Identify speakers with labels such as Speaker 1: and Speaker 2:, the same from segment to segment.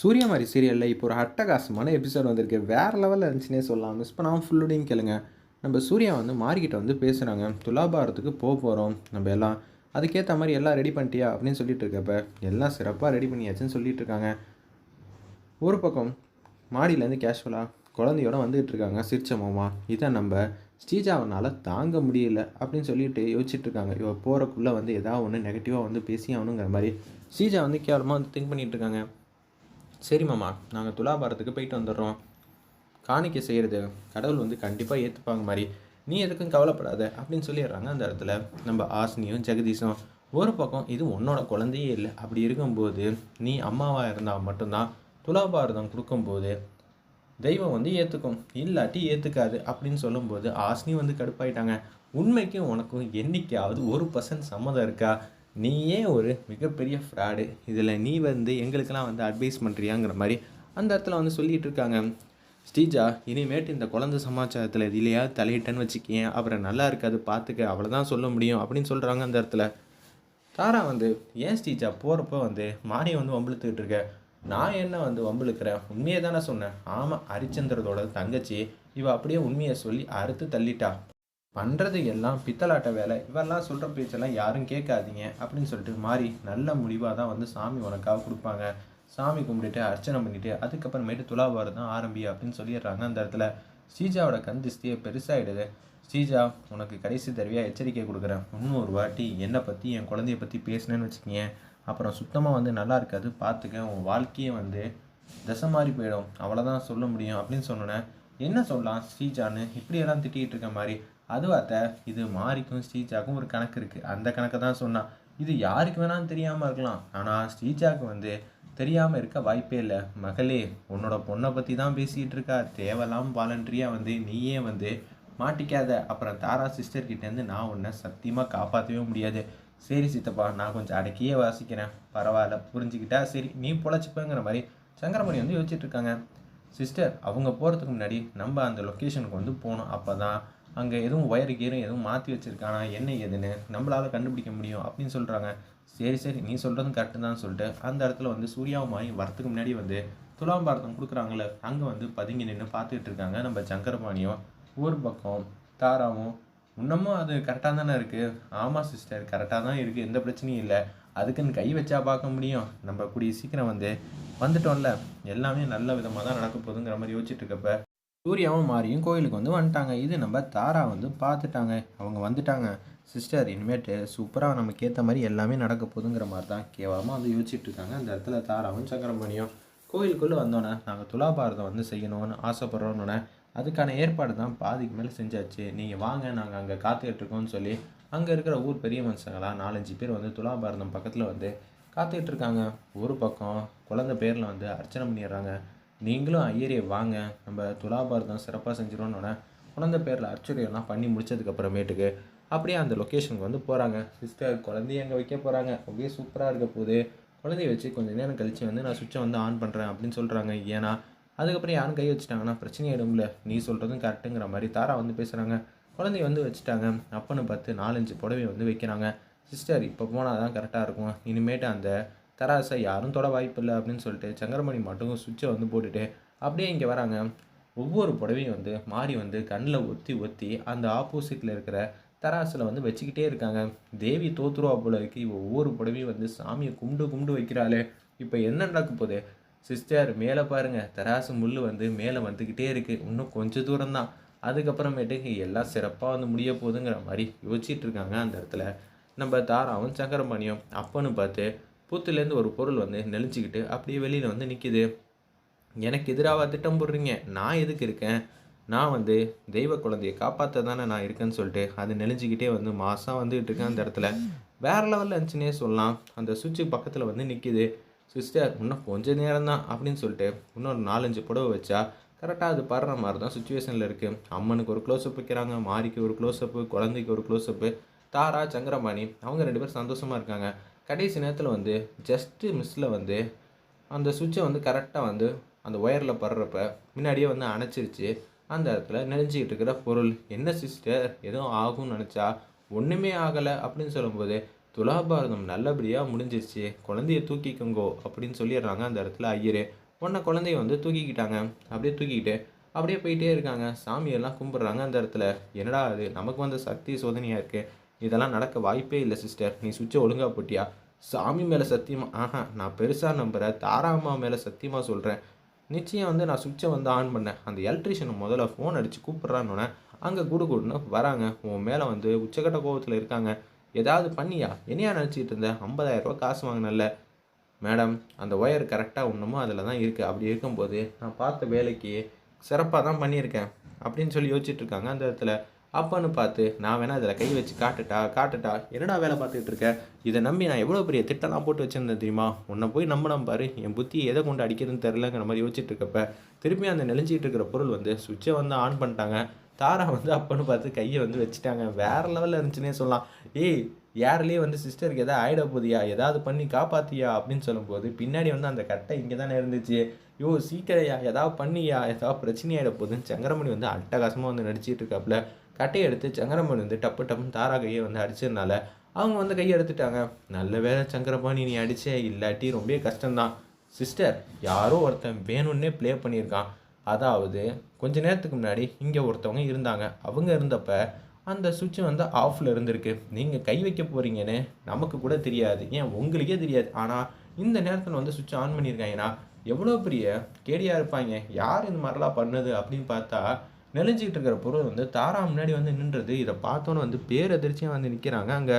Speaker 1: சூரியமாரி சீரியலில் இப்போ ஒரு அட்டகாசமான எபிசோட் வந்திருக்கு. வேறு லெவலில் இருந்துச்சுன்னே சொல்லலாம். மிஸ் பண்ணாமல் ஃபுல்லுடையும் கேளுங்க. நம்ம சூர்யா வந்து மாரிக்கிட்ட வந்து பேசுகிறாங்க துலாபாரத்துக்கு போக போகிறோம் நம்ம எல்லாம் அதுக்கேற்ற மாதிரி எல்லாம் ரெடி பண்ணிட்டியா அப்படின்னு சொல்லிட்டு இருக்கப்ப எல்லாம் சிறப்பாக ரெடி பண்ணியாச்சுன்னு சொல்லிட்டு இருக்காங்க. ஒரு பக்கம் மாடியிலேருந்து கேஷுவலாக குழந்தையோட வந்துகிட்டு இருக்காங்க. சிரிச்ச மாமா இதை நம்ம ஸ்ரீஜாவனால் தாங்க முடியல அப்படின்னு சொல்லிட்டு யோசிச்சுட்டு இருக்காங்க. இவ போகிறக்குள்ளே வந்து ஏதாவது ஒன்று நெகட்டிவாக வந்து பேசி ஆகணுங்கிற மாதிரி ஸ்ரீஜா வந்து கேவலமாக வந்து திங்க் பண்ணிகிட்டு இருக்காங்க. சரி மாமா நாங்கள் துலாபாரத்துக்கு போயிட்டு வந்துடுறோம். காணிக்கை செய்கிறது கடவுள் வந்து கண்டிப்பாக ஏற்றுப்பாங்க மாதிரி நீ எதுக்கும் கவலைப்படாத அப்படின்னு சொல்லிடுறாங்க அந்த இடத்துல. நம்ம ஆசினியும் ஜெகதீஷும். ஒரு பக்கம் இது உன்னோட குழந்தையே இல்லை. அப்படி இருக்கும்போது நீ அம்மாவாக இருந்தால் மட்டும்தான் துலாபாரதம் கொடுக்கும்போது தெய்வம் வந்து ஏற்றுக்கும் இல்லாட்டி ஏற்றுக்காது அப்படின்னு சொல்லும்போது ஆசினி வந்து கடுப்பாயிட்டாங்க. உண்மைக்கும் உனக்கும் என்றைக்காவது ஒரு பர்சன்ட் சம்மதம் இருக்கா? நீயே ஒரு மிகப்பெரிய ஃப்ராடு இதில் நீ வந்து எங்களுக்கெல்லாம் வந்து அட்வைஸ் பண்ணுறியாங்கிற மாதிரி அந்த இடத்துல வந்து சொல்லிகிட்டு இருக்காங்க. ஸ்ரீஜா இனிமேட்டு இந்த குழந்தை சமாச்சாரத்தில் இதுலையாவது தலையிட்டேன்னு வச்சுக்கேன் அப்புறம் நல்லா இருக்காது பார்த்துக்க அவ்வளோதான் சொல்ல முடியும் அப்படின்னு சொல்கிறாங்க அந்த இடத்துல. தாரா வந்து ஏன் ஸ்ரீஜா போகிறப்ப வந்து மாரியை வந்து வம்பிழுத்துக்கிட்டு இருக்க? நான் என்ன வந்து வம்பிழுக்கிறேன்? உண்மையை தானே சொன்னேன். ஆமாம் ஹரிச்சந்திரதோட தங்கச்சி. இவள் அப்படியே உண்மையை சொல்லி அறுத்து தள்ளிட்டா. பண்ணுறது எல்லாம் பித்தலாட்ட வேலை. இவெல்லாம் சொல்கிற பேச்செல்லாம் யாரும் கேட்காதீங்க அப்படின்னு சொல்லிட்டு மாறி நல்ல முடிவாக தான் வந்து சாமி உனக்காக கொடுப்பாங்க. சாமி கும்பிட்டுட்டு அர்ச்சனை பண்ணிவிட்டு அதுக்கப்புறமேட்டு துலாபாரதம் ஆரம்பி அப்படின்னு சொல்லிடுறாங்க அந்த இடத்துல. ஸ்ரீஜாவோட கண் திஷ்டியை பெருசாகிடுது ஸ்ரீஜா உனக்கு கடைசி தடவையாக எச்சரிக்கை கொடுக்குறேன். இன்னொரு வாட்டி என்னை பற்றி என் குழந்தைய பற்றி பேசினேன்னு வச்சுக்கோங்க. அப்புறம் சுத்தமாக வந்து நல்லா இருக்காது பார்த்துக்க உன் வாழ்க்கையே வந்து தசை மாறி போயிடும். அவ்வளோதான் சொல்ல முடியும் அப்படின்னு சொன்னோன்னே என்ன சொல்லலாம் ஸ்ரீஜான்னு இப்படியெல்லாம் திட்டிகிட்டு இருக்க மாதிரி. அதுவாத்த இது மாரிக்கும் ஸ்ரீஜாக்கும் ஒரு கணக்கு இருக்குது அந்த கணக்கை தான் சொன்னான் இது யாருக்கு வேணாலும் தெரியாமல் இருக்கலாம். ஆனால் ஸ்ரீஜாக்கு வந்து தெரியாமல் இருக்க வாய்ப்பே இல்லை. மகளே உன்னோட பொண்ணை பற்றி தான் பேசிகிட்டு இருக்கா. தேவையில்லாம வாலண்டரியாக வந்து நீயே வந்து மாட்டிக்காத. அப்புறம் தாரா சிஸ்டர் கிட்டேருந்து நான் உன்னை சத்தியமாக காப்பாற்றவே முடியாது. சரி சித்தப்பா நான் கொஞ்சம் அடக்கியே வாசிக்கிறேன். பரவாயில்ல புரிஞ்சுக்கிட்டா சரி நீ பொழைச்சிப்பேங்கிற மாதிரி சங்கரமணி வந்து யோசிச்சுட்டு இருக்காங்க. சிஸ்டர் அவங்க போகிறதுக்கு முன்னாடி நம்ம அந்த லொக்கேஷனுக்கு வந்து போகணும். அப்போ தான் அங்கே எதுவும் ஒயர் கீரும் எதுவும் மாற்றி வச்சுருக்கானா என்ன ஏதுன்னு நம்மளால் கண்டுபிடிக்க முடியும் அப்படின்னு சொல்கிறாங்க சரி சரி நீ சொல்கிறதும் கரெக்டு தான் சொல்லிட்டு அந்த இடத்துல வந்து சூர்யாவும் மாறி வரத்துக்கு முன்னாடி வந்து துலாம் பாரதம் கொடுக்குறாங்களே அங்கே வந்து பதுங்கி நின்று பார்த்துக்கிட்டு இருக்காங்க நம்ம சங்கரபாணியும் ஒரு பக்கம் தாராவும் இன்னமும் அது கரெக்டாக தானே இருக்குது ஆமாம் சிஸ்டர் கரெக்டாக தான் இருக்குது எந்த பிரச்சனையும் இல்லை. அதுக்குன்னு கை வச்சா பார்க்க முடியும். நம்ம கூடிய சீக்கிரம் வந்து வந்துட்டோம்ல. எல்லாமே நல்ல விதமாக தான் நடக்க போகுதுங்கிற மாதிரி யோசிச்சுட்டு இருக்கப்ப சூர்யாவும் மாரியும் கோயிலுக்கு வந்து வந்துட்டாங்க. இது நம்ம தாரா வந்து பார்த்துட்டாங்க. அவங்க வந்துட்டாங்க. சிஸ்டர் இனிமேட்டு சூப்பராக நமக்கு ஏற்ற மாதிரி எல்லாமே நடக்க போதுங்கிற மாதிரி தான் கேவலமாக வந்து யோசிச்சுட்டு இருக்காங்க. அந்த இடத்துல தாராவும் சக்கரமணியும் கோயிலுக்குள்ளே வந்தோன்னே நாங்கள் துலாபாரதம் வந்து செய்யணும்னு ஆசைப்பட்றோன்னொன்னே அதுக்கான ஏற்பாடு தான் பாதிக்கு மேலே செஞ்சாச்சு. நீங்கள் வாங்க நாங்கள் அங்கே காத்துக்கிட்டு இருக்கோம்னு சொல்லி அங்கே இருக்கிற ஊர் பெரிய மனுஷங்களா நாலஞ்சு பேர் வந்து துலாபாரதம் பக்கத்தில் வந்து காத்துக்கிட்டு இருக்காங்க. ஒரு பக்கம் குழந்தை பேரில் வந்து அர்ச்சனை பண்ணிடுறாங்க. நீங்களும் ஐயரே வாங்க. நம்ம துலாபாரதம் சிறப்பாக செஞ்சிடணுன்னே குழந்தை பேரில் அர்ச்சனையெல்லாம் பண்ணி முடிச்சதுக்கப்புறமேட்டுக்கு அப்படியே அந்த லொக்கேஷனுக்கு வந்து போகிறாங்க சிஸ்டர் குழந்தைய அங்கே வைக்க போகிறாங்க அப்படியே சூப்பராக இருக்க போகுது. குழந்தைய வச்சு கொஞ்சம் நேரம் கழித்து வந்து நான் சுவிட்சை வந்து ஆன் பண்ணுறேன் அப்படின்னு சொல்கிறாங்க ஏன்னா அதுக்கப்புறம் யாரும் கை வச்சுட்டாங்கன்னா பிரச்சனை ஆயிடும்ல. நீ சொல்கிறதும் கரெக்டுங்கிற மாதிரி தாரா வந்து பேசுகிறாங்க குழந்தைய வந்து வச்சுட்டாங்க. அப்பன்னு பார்த்து நாலஞ்சு புடவை வந்து வைக்கிறாங்க. சிஸ்டர் இப்போ போனால் தான் கரெக்டாக இருக்கும். இனிமேட்டு அந்த தராசை யாரும் தொட வாய்ப்பு இல்லை அப்படின்னு சொல்லிட்டு சங்கரமணி மட்டும் சுவிட்சை வந்து போட்டுட்டு அப்படியே இங்கே வராங்க. ஒவ்வொரு புடவையும் வந்து மாறி வந்து கண்ணில் ஒத்தி ஒத்தி அந்த ஆப்போசிட்டில் இருக்கிற தராசில் வந்து வச்சுக்கிட்டே இருக்காங்க. தேவி தோத்துருவா போல இருக்கு. இவ ஒவ்வொரு புடவையும் வந்து சாமியை கும்பிடு கும்பிடு வைக்கிறாளே. இப்போ என்ன நடக்க போகுது? சிஸ்டர் மேலே பாருங்கள் தராசு முள் வந்து மேலே வந்துக்கிட்டே இருக்குது இன்னும் கொஞ்சம் தூரம் தான். அதுக்கப்புறமேட்டுக்கு எல்லாம் சிறப்பாக வந்து முடிய போகுதுங்கிற மாதிரி யோசிச்சுட்டு இருக்காங்க அந்த இடத்துல. நம்ம தாராவும் சங்கரமணியும். அப்பன்னு பார்த்து பூத்துலேருந்து ஒரு பொருள் வந்து நெளிஞ்சிக்கிட்டு அப்படியே வெளியில் வந்து நிற்கிது எனக்கு எதிராக திட்டம் போடுறீங்க? நான் எதுக்கு இருக்கேன்? நான் வந்து தெய்வ குழந்தையை காப்பாற்ற தானே நான் இருக்கேன்னு சொல்லிட்டு அது நெளிஞ்சிக்கிட்டே வந்து மாதம் வந்துகிட்டு இருக்கேன் அந்த இடத்துல. வேறு லெவலில் இருந்துச்சுன்னே சொல்லலாம். அந்த சுவிட்சு பக்கத்தில் வந்து நிற்கிது சிஸ்டர் இன்னும் கொஞ்ச நேரம் தான் அப்படின்னு சொல்லிட்டு இன்னொரு நாலஞ்சு புடவை வச்சா கரெக்டாக அது படுற மாதிரி தான் சுச்சுவேஷனில் இருக்குது அம்மனுக்கு ஒரு க்ளோஸ்அப் வைக்கிறாங்க மாரிக்கு ஒரு க்ளோஸ்அப்பு குழந்தைக்கு ஒரு க்ளோஸ்அப்பு தாரா சங்கரபாணி அவங்க ரெண்டு பேரும் சந்தோஷமாக இருக்காங்க. கடைசி நேரத்தில் வந்து ஜஸ்ட்டு மிஸ்ஸில் வந்து அந்த சுவிட்சை வந்து கரெக்டாக வந்து அந்த ஒயரில் படுறப்ப முன்னாடியே வந்து அணைச்சிருச்சு. அந்த இடத்துல நெளிஞ்சிக்கிட்டு இருக்கிற பொருள் என்ன சிஸ்டர் எதுவும் ஆகும்னு நினச்சா ஒன்றுமே ஆகலை அப்படின்னு சொல்லும்போது துலாபாரதம் நல்லபடியாக முடிஞ்சிருச்சு. குழந்தைய தூக்கிக்கோங்கோ அப்படின்னு சொல்லிடுறாங்க. அந்த இடத்துல ஐயர் உடனே குழந்தைய வந்து தூக்கிக்கிட்டாங்க. அப்படியே தூக்கிக்கிட்டு அப்படியே போயிட்டே இருக்காங்க. சாமியெல்லாம் கும்பிட்றாங்க அந்த இடத்துல. என்னடா அது நமக்கு வந்த சக்தி சோதனையாக இருக்குது இதெல்லாம் நடக்க வாய்ப்பே இல்லை சிஸ்டர் நீ சுவிட்சை ஒழுங்காக போட்டியா? சாமி மேலே சத்தியமாக ஆஹா நான் பெருசாக நம்புகிறேன் தாராம்மா மேலே சத்தியமாக சொல்கிறேன் நிச்சயம் வந்து நான் சுவிட்சை வந்து ஆன் பண்ணேன். அந்த எலக்ட்ரிஷியனை முதல்ல ஃபோன் அடித்து கூப்பிட்றான்னு அங்கே குடு குடுன்னு வராங்க. உன் மேலே வந்து உச்சக்கட்ட கோபத்தில் இருக்காங்க. ஏதாவது பண்ணியா? என்னையா நினச்சிட்டு இருந்த? 50000 ரூபாய் காசு வாங்கினல்ல. மேடம் அந்த ஒயர் கரெக்டாக ஒன்றுமோ அதில் தான் இருக்குது அப்படி இருக்கும்போது நான் பார்த்த வேலைக்கு சிறப்பாக தான் பண்ணியிருக்கேன். அப்படின்னு சொல்லி யோசிச்சுட்ருக்காங்க அந்த இடத்துல. அப்பான்னு பார்த்து நான் வேணால் இதில் கை வச்சு காட்டுட்டா காட்டுட்டா என்னடா வேலை பார்த்துக்கிட்டு இருக்க? இதை நம்பி நான் எவ்வளோ பெரிய திட்டம்லாம் போட்டு வச்சுருந்தேன் தெரியுமா? உன்னை போய் நம்பினம் பாரு. என் புத்தி எதை கொண்டு அடிக்கிறதுன்னு தெரிலங்கிற மாதிரி யோசிச்சுட்டு இருக்கப்ப திருப்பி அந்த நெளிஞ்சிட்டு இருக்கிற பொருள் வந்து சுவிட்சை வந்து ஆன் பண்ணிட்டாங்க. தாரா வந்து அப்பன்னு பார்த்து கையை வந்து வச்சுட்டாங்க. வேற லெவலில் இருந்துச்சுன்னே சொல்லலாம். ஏய் யாரிலேயே வந்து சிஸ்டருக்கு எதாவது ஆகிட போதியா ஏதாவது பண்ணி காப்பாத்தியா? அப்படின்னு சொல்லும்போது பின்னாடி வந்து அந்த கட்டை இங்கே தானே இருந்துச்சு. யோ சீக்கிரையா ஏதாவது பண்ணியா? ஏதாவது பிரச்சனையாயிட போகுதுன்னு சங்கரமணி வந்து அட்டகாசமாக வந்து நடிச்சிட்டு இருக்காப்புல கட்டையை எடுத்து சங்கரமணி வந்து டப்பு டப்புன்னு தாரா கையை வந்து அடிச்சதுனால அவங்க வந்து கையை எடுத்துட்டாங்க. நல்ல வேலை சங்கரபாணி நீ அடிச்சே இல்லாட்டி ரொம்ப கஷ்டம்தான். சிஸ்டர் யாரோ ஒருத்தன் வேணும்னே ப்ளே பண்ணியிருக்கான். அதாவது கொஞ்ச நேரத்துக்கு முன்னாடி இங்கே ஒருத்தவங்க இருந்தாங்க. அவங்க இருந்தப்ப அந்த சுவிட்ச் வந்து ஆஃபில் இருந்திருக்கு. நீங்கள் கை வைக்க போகிறீங்கன்னு நமக்கு கூட தெரியாது. ஏன்? உங்களுக்கே தெரியாது. ஆனால் இந்த நேரத்தில் வந்து சுவிட்ச் ஆன் பண்ணியிருக்காங்கன்னா எவ்வளோ பெரிய கேடியாக இருப்பாங்க. யார் இந்த மாதிரிலாம் பண்ணுது அப்படின்னு பார்த்தா நெளிஞ்சிக்கிட்டு இருக்கிற பொருள் வந்து தாரா முன்னாடி வந்து நின்றுது. இதை பார்த்தோன்னே வந்து பேரதிர்ச்சியாக வந்து நிற்கிறாங்க அங்கே.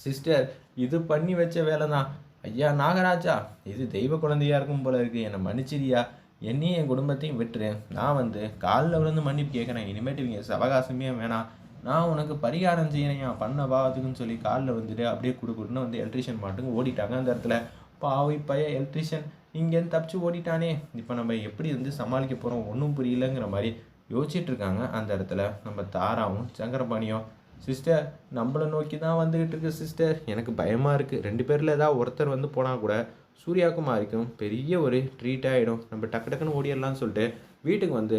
Speaker 1: சிஸ்டர் இது பண்ணி வச்ச வேலை தான் ஐயா நாகராஜா இது தெய்வ குழந்தையா இருக்கும் போல இருக்குது என்னை மன்னிச்சிரியா என்னையும் என் குடும்பத்தையும் விட்டுரு. நான் வந்து காலில் விழுந்து மன்னிப்பு கேட்குறேன். இனிமேட்டு இவங்க சவகாசமே வேணாம். நான் உனக்கு பரிகாரம் செய்கிறேன் பண்ண பாவத்துக்குன்னு சொல்லி காலில் வந்துட்டு அப்படியே கொடுக்குன்னு வந்து எலக்ட்ரிஷியன் மாட்டுக்கு ஓடிட்டாங்க அந்த இடத்துல. பாவி பைய எலக்ட்ரிஷியன் இங்கேருந்து தப்பிச்சு ஓடிட்டானே. இப்போ நம்ம எப்படி வந்து சமாளிக்க போகிறோம் ஒன்றும் புரியலங்கிற மாதிரி யோசிச்சுட்டு இருக்காங்க அந்த இடத்துல. நம்ம தாராவும் சங்கரபாணியும் சிஸ்டர் நம்மளை நோக்கி தான் வந்துக்கிட்டு இருக்கு சிஸ்டர் எனக்கு பயமாக இருக்குது ரெண்டு பேரில் ஏதாவது ஒருத்தர் வந்து போனால் கூட சூர்யாகுமாரிக்கும் பெரிய ஒரு ட்ரீட் ஆகிடும் நம்ம டக்கு டக்குன்னு ஓடிடலாம்னு சொல்லிட்டு வீட்டுக்கு வந்து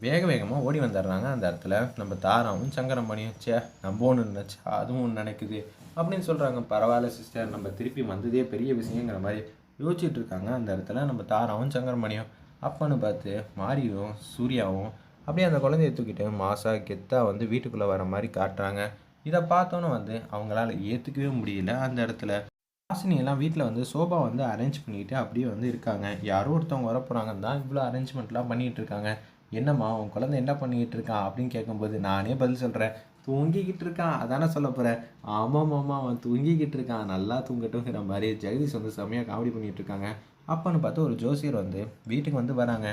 Speaker 1: வேக வேகமாக ஓடி வந்துடுறாங்க அந்த இடத்துல. நம்ம தாராவும் சங்கரம்பாணியும் சே நம்ம ஒன்று நினச்சா அதுவும் ஒன்று நினைக்குது அப்படின்னு சொல்கிறாங்க பரவாயில்ல சிஸ்டர் நம்ம திருப்பி வந்ததே பெரிய விஷயங்கிற மாதிரி யோசிச்சுட்டு இருக்காங்க அந்த இடத்துல. நம்ம தாராவும் சங்கரமணியும் அப்பன்னு பார்த்து மாரியும் சூர்யாவும் அப்படியே அந்த குழந்தைய தூக்கிட்டு மாசா கெத்தாக வந்து வீட்டுக்குள்ளே வர மாதிரி காட்டுறாங்க. இதை பார்த்தோன்னே வந்து அவங்களால ஏற்றுக்கவே முடியல அந்த இடத்துல. வாசினியெல்லாம் வீட்டில் வந்து சோபா வந்து அரேஞ்ச் பண்ணிக்கிட்டு அப்படியே வந்து இருக்காங்க. யாரோ ஒருத்தவங்க வர போகிறாங்கன்னு தான் இவ்வளோ அரேஞ்ச்மெண்ட்லாம் பண்ணிகிட்டு இருக்காங்க. என்னம்மா உன் குழந்தை என்ன பண்ணிக்கிட்டு இருக்கான் அப்படின்னு கேட்கும்போது நானே பதில் சொல்கிறேன் தூங்கிக்கிட்டு இருக்கான். அதானே சொல்ல போகிறேன் ஆமாம் மாமா அவன் தூங்கிக்கிட்டு இருக்கான். நல்லா தூங்கட்டுங்கிற மாதிரி ஜெகதீஷ் வந்து செம்மையாக காமெடி பண்ணிகிட்டு இருக்காங்க. அப்போன்னு பார்த்து ஒரு ஜோசியர் வந்து வீட்டுக்கு வந்து வராங்க.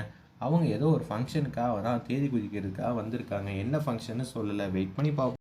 Speaker 1: அவங்க ஏதோ ஒரு ஃபங்க்ஷனுக்காக தான் தேதி குறிக்கிறதுக்காக வந்திருக்காங்க. என்ன ஃபங்க்ஷன்னு சொல்லலை. வெயிட் பண்ணி பார்ப்போம்